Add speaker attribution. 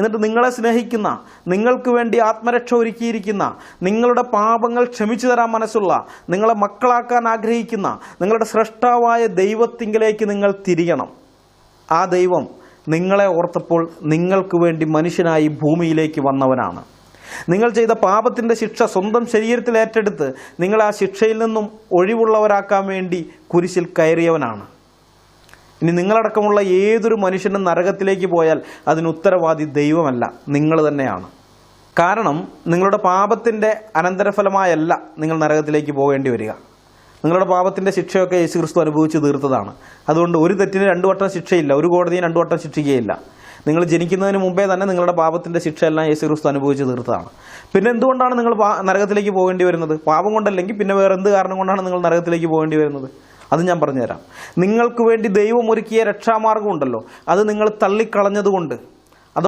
Speaker 1: എന്നിട്ട് നിങ്ങളെ സ്നേഹിക്കുന്ന നിങ്ങൾക്ക് വേണ്ടി ആത്മരക്ഷ ഒരുക്കിയിരിക്കുന്ന നിങ്ങളുടെ പാപങ്ങൾ ക്ഷമിച്ചു തരാൻ മനസ്സുള്ള നിങ്ങളെ മക്കളാക്കാൻ ആഗ്രഹിക്കുന്ന നിങ്ങളുടെ സൃഷ്ടാവായ ദൈവത്തിങ്കിലേക്ക് നിങ്ങൾ തിരിയണം. ആ ദൈവം നിങ്ങളെ ഓർത്തപ്പോൾ നിങ്ങൾക്ക് വേണ്ടി മനുഷ്യനായി ഭൂമിയിലേക്ക് വന്നവനാണ്. നിങ്ങൾ ചെയ്ത പാപത്തിന്റെ ശിക്ഷ സ്വന്തം ശരീരത്തിൽ ഏറ്റെടുത്ത് നിങ്ങൾ ആ ശിക്ഷയിൽ നിന്നും ഒഴിവുള്ളവരാക്കാൻ വേണ്ടി കുരിശിൽ കയറിയവനാണ്. ഇനി നിങ്ങളടക്കമുള്ള ഏതൊരു മനുഷ്യനും നരകത്തിലേക്ക് പോയാൽ അതിന് ഉത്തരവാദി ദൈവമല്ല. നിങ്ങൾ തന്നെയാണ്. കാരണം നിങ്ങളുടെ പാപത്തിന്റെ അനന്തരഫലമായല്ല നിങ്ങൾ നരകത്തിലേക്ക് പോകേണ്ടി വരിക. നിങ്ങളുടെ പാപത്തിന്റെ ശിക്ഷയൊക്കെ യേശു ക്രിസ്തു അനുഭവിച്ച് തീർത്തതാണ്. അതുകൊണ്ട് ഒരു തെറ്റിന് രണ്ടു വട്ടം ശിക്ഷയില്ല ഒരു കോടതിയും രണ്ടു വട്ടം ശിക്ഷിക്കുകയില്ല. നിങ്ങൾ ജനിക്കുന്നതിന് മുമ്പേ തന്നെ നിങ്ങളുടെ പാപത്തിന്റെ ശിക്ഷയെല്ലാം യേശു ക്രിസ്തു അനുഭവിച്ച് തീർത്തതാണ്. പിന്നെ എന്തുകൊണ്ടാണ് നിങ്ങൾ നരകത്തിലേക്ക് പോകേണ്ടി വരുന്നത്? പാപം കൊണ്ടല്ലെങ്കിൽ പിന്നെ വേറെ എന്ത് കാരണം കൊണ്ടാണ് നിങ്ങൾ നരകത്തിലേക്ക് പോകേണ്ടി വരുന്നത്? അത് ഞാൻ പറഞ്ഞുതരാം. നിങ്ങൾക്ക് വേണ്ടി ദൈവം ഒരുക്കിയ ഉണ്ടല്ലോ. അത് നിങ്ങൾ തള്ളിക്കളഞ്ഞതുകൊണ്ട്.